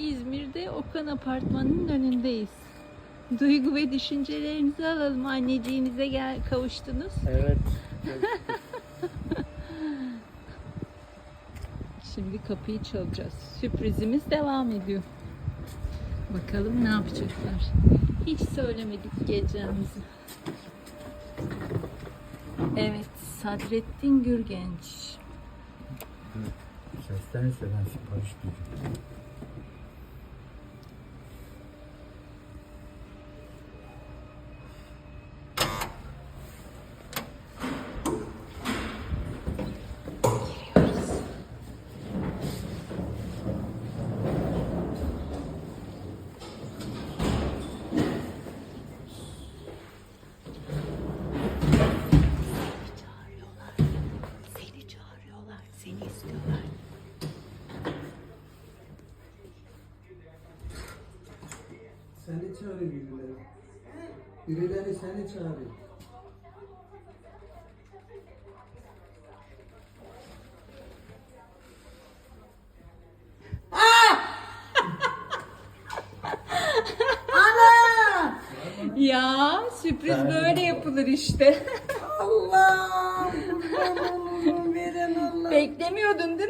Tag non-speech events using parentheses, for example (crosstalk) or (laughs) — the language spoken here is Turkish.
İzmir'de Okan Apartmanı'nın önündeyiz. Duygu ve düşüncelerinizi alalım. Anneciğinize gel kavuştunuz. Evet. (laughs) Şimdi kapıyı çalacağız. Sürprizimiz devam ediyor. Bakalım ne yapacaklar. Hiç söylemedik geleceğimizi. Evet, Sadrettin Gürgenç. Sesten sölen sipariş duydum. İstiyorlar. Seni çağırıyor birileri. Birileri seni çağırıyor. Ya sürpriz böyle yapılır işte. Allah. Beklemiyordun değil mi?